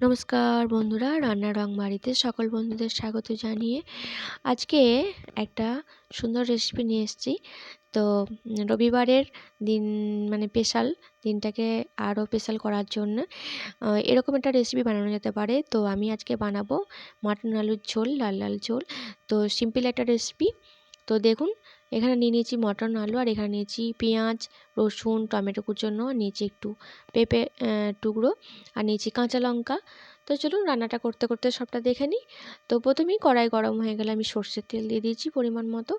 নমস্কার বন্ধুরা রান্না রং বাড়িতে সকল বন্ধুদের স্বাগত জানিয়ে আজকে একটা সুন্দর রেসিপি নিয়ে এসেছি। তো, রবিবারের দিন মানে স্পেশাল দিনটাকে আরও স্পেশাল করার জন্য এরকম একটা রেসিপি বানানো যেতে পারে। তো, আমি আজকে বানাবো মাটন আলুর ঝোল, লাল লাল ঝোল। তো সিম্পল একটা রেসিপি তো, দেখুন এখানে নিয়ে নিয়েছি মটন আলু, আর এখানে নিয়েছি পেঁয়াজ, রসুন, টমেটো কুচোনো নিয়েছি একটু পেঁপে টুকরো, আর নিয়েছি কাঁচা লঙ্কা। তো চলুন রান্নাটা করতে করতে সবটা দেখে নিই। তো প্রথমেই কড়াই গরম হয়ে গেলে আমি সর্ষের তেল দিয়ে দিয়েছি পরিমাণ মতো,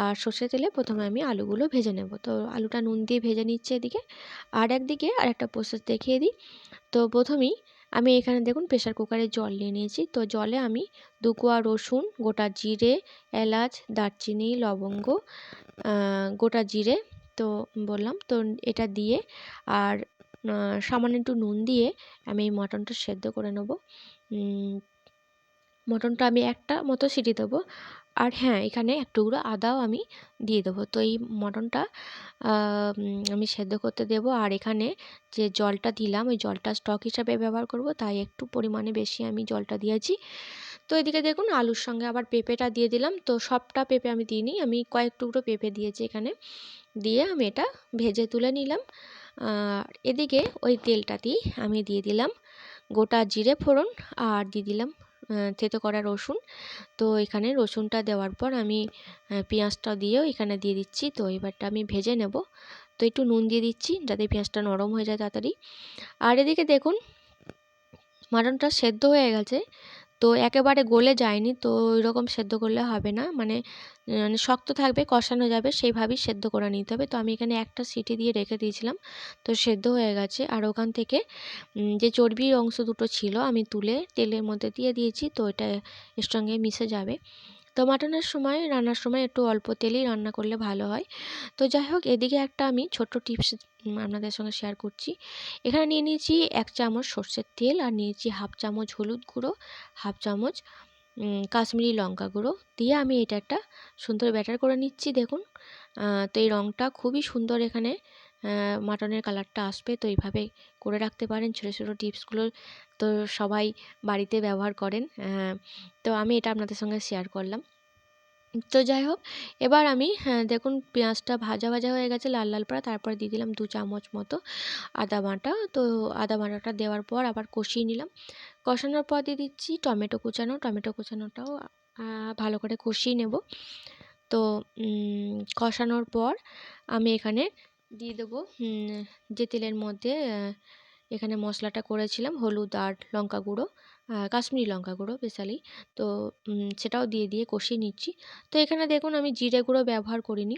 আর সর্ষের তেলে প্রথমে আমি আলুগুলো ভেজে নেব। তো আলুটা নুন দিয়ে ভেজে নিচ্ছে এদিকে, আর একদিকে আর একটা প্রসেস দেখিয়ে দিই। তো প্রথমেই আমি এখানে দেখুন প্রেশার কুকারে জল নিয়ে নিয়েছি। তো জলে আমি দু কোয়া রসুন, গোটা জিরে, এলাচ, দারচিনি, লবঙ্গ গোটা জিরে তো বললাম। তো এটা দিয়ে আর সামান্য একটু নুন দিয়ে আমি এই মটনটা সেদ্ধ করে নেব। মটনটা আমি একটা মতো সিটি দেবো। আর হ্যাঁ এখানে এক টুকরো আদাও আমি দিয়ে দেবো। তো এই মটনটা আমি সেদ্ধ করতে দেবো। আর এখানে যে জলটা দিলাম, ওই জলটা স্টক হিসাবে ব্যবহার করব, তাই একটু পরিমাণে বেশি আমি জলটা দিয়েছি। তো এদিকে দেখুন, আলুর সঙ্গে আবার পেঁপেটা দিয়ে দিলাম। তো সবটা পেঁপে আমি দিইনি, আমি কয়েক টুকরো পেঁপে দিয়েছি এখানে। দিয়ে আমি এটা ভেজে তুলে নিলাম। আর এদিকে ওই তেলটাতেই আমি দিয়ে দিলাম গোটা জিরে ফোড়ন, আর দিয়ে দিলাম থেতো করা রসুন। তো এখানে রসুনটা দেওয়ার পর আমি পেঁয়াজটা দিয়েও এখানে দিয়ে দিচ্ছি। তো এবারটা আমি ভেজে নেব। তো একটু নুন দিয়ে দিচ্ছি যাতে পেঁয়াজটা নরম হয়ে যায় তাড়াতাড়ি। আর এদিকে দেখুন, মাটনটা সেদ্ধ হয়ে গেছে। তো একেবারে গলে যায়নি। তো ওইরকম সেদ্ধ করলে হবে না। মানে মানে শক্ত থাকবে, কষানো যাবে, সেইভাবেই সেদ্ধ করে নিতে হবে। তো আমি এখানে একটা সিটি দিয়ে রেখে দিয়েছিলাম। তো সেদ্ধ হয়ে গেছে। আর ওখান থেকে যে চর্বির অংশ দুটো ছিল, আমি তুলে তেলের মধ্যে দিয়ে দিয়েছি। তো এটা এর সঙ্গে মিশে যাবে। তো মাটনের সময়, রান্নার সময় একটু অল্প তেলেই রান্না করলে ভালো হয়। তো যাই হোক, এদিকে একটা আমি ছোট্ট টিপস আপনাদের সঙ্গে শেয়ার করছি। এখানে নিয়ে নিয়েছি এক চামচ সর্ষের তেল আর নিয়েছি হাফ চামচ হলুদ গুঁড়ো, হাফ চামচ কাশ্মীরি লঙ্কা গুঁড়ো। দিয়ে আমি এটা একটা সুন্দর ব্যাটার করে নিচ্ছি, দেখুন। তো এই রঙটা খুবই সুন্দর এখানে মাটনের কালারটা আসবে। তো এইভাবে করে রাখতে পারেন। ছোটো ছোটো টিপসগুলো তো সবাই বাড়িতে ব্যবহার করেন। তো আমি এটা আপনাদের সঙ্গে শেয়ার করলাম। তো যাই হোক, এবার আমি হ্যাঁ দেখুন পেঁয়াজটা ভাজা ভাজা হয়ে গেছে লাল লাল পড়া। তারপর দিয়ে দিলাম দু চামচ মতো আদা বাটা। তো আদা বাটাটা দেওয়ার পর আবার কষিয়ে নিলাম। কষানোর পর দিয়ে দিচ্ছি টমেটো কুচানো। টমেটো কুচানোটাও ভালো করে কষিয়ে নেব। তো কষানোর পর আমি এখানে দিয়ে দেবো। যে তেলের মধ্যে এখানে মশলাটা করেছিলাম, হলুদ আর লঙ্কা গুঁড়ো কাশ্মীরি লঙ্কা গুঁড়ো স্পেশালি তো সেটাও দিয়ে দিয়ে কষিয়ে নিচ্ছি। তো, এখানে দেখুন আমি জিরে গুঁড়ো ব্যবহার করিনি।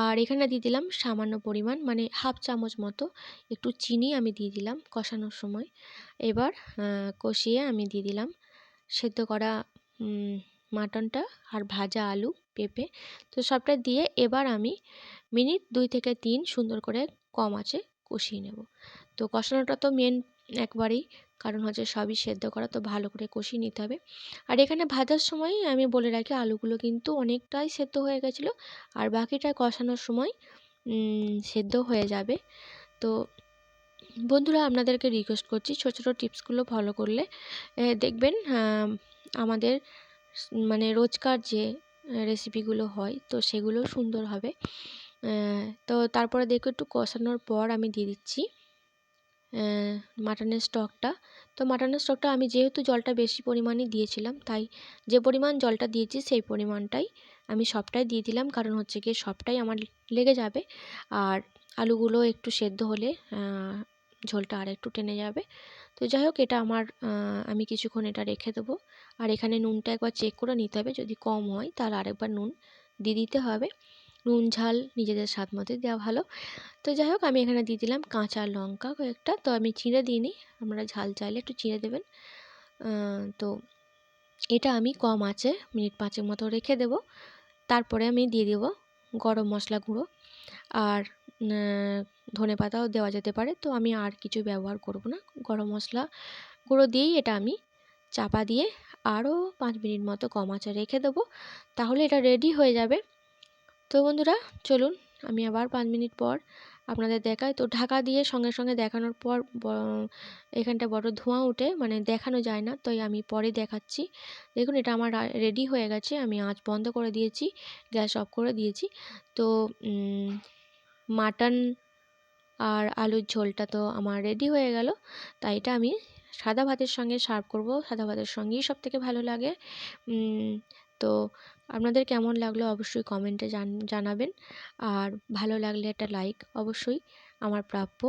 আর এখানে দিয়ে দিলাম সামান্য পরিমাণ মানে হাফ চামচ মতো একটু চিনি আমি দিয়ে দিলাম কষানোর সময়। এবার কষিয়ে আমি দিয়ে দিলাম সেদ্ধ করা মাটনটা আর ভাজা আলু পেঁপে। তো, সবটা দিয়ে এবার আমি মিনিট দুই থেকে তিন সুন্দর করে কম আছে কষিয়ে নেব। তো কষানোটা তো মেন একবারেই, কারণ হচ্ছে সবই সেদ্ধ করা, তো ভালো করে কষিয়ে নিতে হবে। আর এখানে ভাজার সময় আমি বলে রাখি আলুগুলো কিন্তু অনেকটাই সেদ্ধ হয়ে গেছিল, আর বাকিটা কষানোর সময় সেদ্ধ হয়ে যাবে। তো বন্ধুরা, আপনাদেরকে রিকোয়েস্ট করছি ছোটো ছোটো টিপসগুলো ফলো করলে দেখবেন আমাদের মানে রোজকার যে রেসিপিগুলো হয়, তো সেগুলোও সুন্দর হবে। তো তারপরে দেখো একটু কষানোর পর আমি দিয়ে দিচ্ছি মাটনের স্টকটা তো মাটনের স্টকটা আমি যেহেতু জলটা বেশি পরিমাণে দিয়েছিলাম, তাই যে পরিমাণ জলটা দিয়েছি সেই পরিমাণটাই আমি সবটাই দিয়ে দিলাম, কারণ হচ্ছে গিয়ে সবটাই আমার লেগে যাবে। আর আলুগুলো একটু সেদ্ধ হলে ঝোলটা আর একটু টেনে যাবে। তো যাই হোক, এটা আমার আমি কিছুক্ষণ এটা রেখে দেবো। আর এখানে নুনটা একবার চেক করে নিতে হবে, যদি কম হয় তাহলে আরেকবার নুন দিয়ে দিতে হবে। নুন, ঝাল নিজেদের স্বাদ মতোই দেওয়া ভালো। তো যাই হোক, আমি এখানে দিয়ে দিলাম কাঁচা লঙ্কা কয়েকটা। তো আমি চিঁড়ে দিই দিইনি আপনারা ঝাল চাইলে একটু চিঁড়ে দেবেন। তো এটা আমি কম আছে, মিনিট পাঁচের মতো রেখে দেব। তারপরে আমি দিয়ে দেব গরম মশলা গুঁড়ো। আর ধনে পাতাও দেওয়া যেতে পারে, তো আমি আর কিছু ব্যবহার করব না। গরম মশলা গুঁড়ো দিয়েই এটা আমি চাপা দিয়ে আরও পাঁচ মিনিট মতো কম আঁচে রেখে দেবো। তাহলে এটা রেডি হয়ে যাবে। তো বন্ধুরা, চলুন আমি আবার পাঁচ মিনিট পর আপনাদের দেখাই। তো ঢাকা দিয়ে সঙ্গে সঙ্গে দেখানোর পর এখানটা বড় ধোঁয়া উঠে মানে দেখানো যায় না, তাই আমি পরে দেখাচ্ছি। দেখুন, এটা আমার রেডি হয়ে গেছে, আমি আঁচ বন্ধ করে দিয়েছি, গ্যাস অফ করে দিয়েছি। তো মাটন আর আলুর ঝোলটা তো আমার রেডি হয়ে গেল, তাই এটা আমি সাদা ভাতের সঙ্গে সার্ভ করব। সাদা ভাতের সঙ্গেই সব থেকে ভালো লাগে। তো আপনাদের কেমন লাগল অবশ্যই কমেন্টে জানাবেন। আর ভালো লাগলে একটা লাইক অবশ্যই আমার প্রাপ্য।